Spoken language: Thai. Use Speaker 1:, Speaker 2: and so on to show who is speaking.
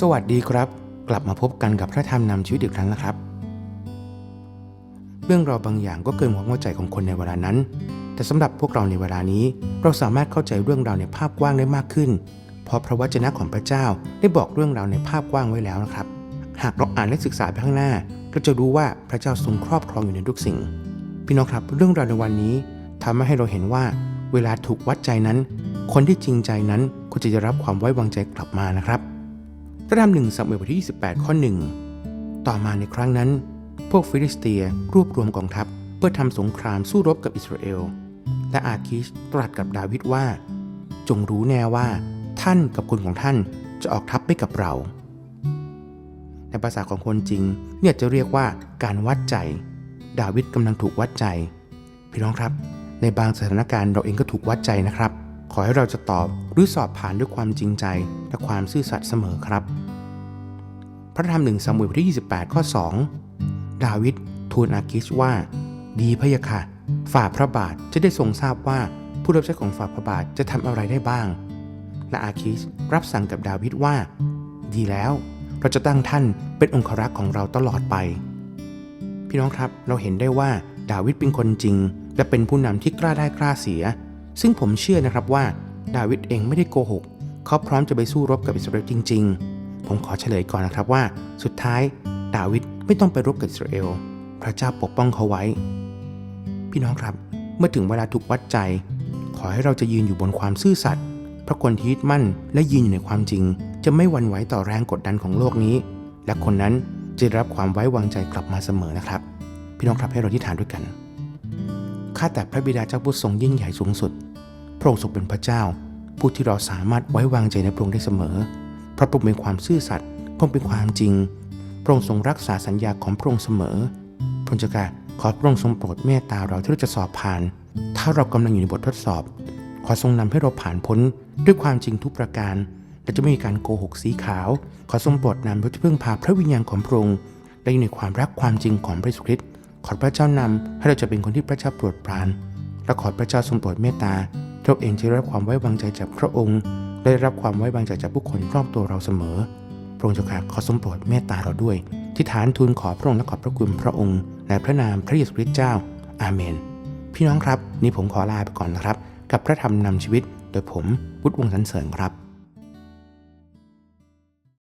Speaker 1: สวัสดีครับ กลับมาพบกันกับพระธรรมนำชีวิตอีกครั้งนะครับ เรื่องราวบางอย่างก็เกินความเข้าใจของคนในเวลานั้น แต่สำหรับพวกเราในเวลานี้ เราสามารถเข้าใจเรื่องราวในภาพกว้างได้มากขึ้น เพราะพระวจนะของพระเจ้าได้บอกเรื่องราวในภาพกว้างไว้แล้วนะครับ หากเราอ่านและศึกษาไปข้างหน้า เราจะรู้ว่าพระเจ้าทรงครอบครองอยู่ในทุกสิ่ง พี่น้องครับเรื่องราวในวันนี้ทำให้เราเห็นว่า เวลาถูกวัดใจนั้น คนที่จริงใจนั้นก็จะได้รับความไว้วางใจกลับมานะครับ ระธรรมหนึ่งสัมเอลบทที่ 28 ข้อหนึ่งต่อมาในครั้งนั้น พวกฟิลิสเตียรวบรวมกองทัพเพื่อทำสงครามสู้รบกับอิสราเอล และอาคิชตรัสกับดาวิดว่า จงรู้แน่ว่า ท่านกับคนของท่านจะออกทัพไปกับเรา ในภาษาของคนจริง เนี่ยจะเรียกว่าการวัดใจ ดาวิดกำลังถูกวัดใจ พี่น้องครับ ในบางสถานการณ์เราเองก็ถูกวัดใจนะครับ ขอให้เราจะตอบหรือสอบผ่านด้วยความจริงใจและความซื่อสัตย์เสมอครับ พระธรรมหนึ่งซามูเอลบทที่ 28 ข้อ 2 ดาวิดทูลอาคิชว่า ดีพะยะค่ะ ฝ่าพระบาทจะได้ทรงทราบว่าผู้รับใช้ของฝ่าพระบาทจะทำอะไรได้บ้าง และอาคิชรับสั่งกับดาวิดว่า ดีแล้วเราจะตั้งท่านเป็นองครักษ์ของเราตลอดไป พี่น้องครับเราเห็นได้ว่าดาวิดเป็นคนจริง และเป็นผู้นำที่กล้าได้กล้าเสีย ซึ่งผมเชื่อนะครับว่าดาวิดเองไม่ได้โกหก เขาพร้อมจะไปสู้รบกับอิสราเอลจริง ๆ ผมขอเฉลยก่อนนะครับว่า สุดท้ายดาวิดไม่ต้องไปรบกับอิสราเอล พระเจ้าปกป้องเขาไว้ พี่น้องครับ เมื่อถึงเวลาถูกวัดใจ ขอให้เราจะยืนอยู่บนความซื่อสัตย์พระคนที่ยึดมั่นและยืนอยู่ในความจริง จะไม่หวั่นไหวต่อแรงกดดันของโลกนี้ และคนนั้นจะรับความไว้วางใจกลับมาเสมอนะครับ พี่น้องครับให้เราที่ฐานด้วยกัน ข้าแต่พระบิดาเจ้าผู้ทรงยิ่งใหญ่สูงสุด พระองค์ทรงเป็นพระเจ้า ผู้ที่เราสามารถไว้วางใจในพระองค์ได้เสมอ เพราะพระองค์เป็นความซื่อสัตย์ พระองค์เป็นความจริง พระองค์ทรงรักษาสัญญาของพระองค์เสมอ พระเจ้าค่ะขอพระองค์ทรงโปรดเมตตาเราที่เราจะสอบผ่าน ถ้าเรากำลังอยู่ในบททดสอบ ขอทรงนำให้เราผ่านพ้นด้วยความจริงทุกประการ และจะไม่มีการโกหกสีขาว ขอทรงโปรดนำเราจะพึ่งพาพระวิญญาณของพระองค์และอยู่ในความรักความจริงของพระเยซูคริสต์ ขอพระเจ้านำให้เราจะเป็นคนที่พระเจ้าโปรดปรานและขอพระเจ้าทรงโปรดเมตตาเราเองจะได้รับความไว้วางใจจากพระองค์และได้รับความไว้วางใจจากผู้คนรอบตัวเราเสมอ พระองค์เจ้าค่ะขอทรงโปรดเมตตาเราด้วย ที่ฐานทูลขอพระองค์และขอบพระคุณพระองค์ในพระนามพระเยซูคริสต์เจ้า อาเมน พี่น้องครับ นี่ผมขอลาไปก่อนนะครับ กับพระธรรมนำชีวิต โดยผมวุฒิวงศ์สันเสริญครับ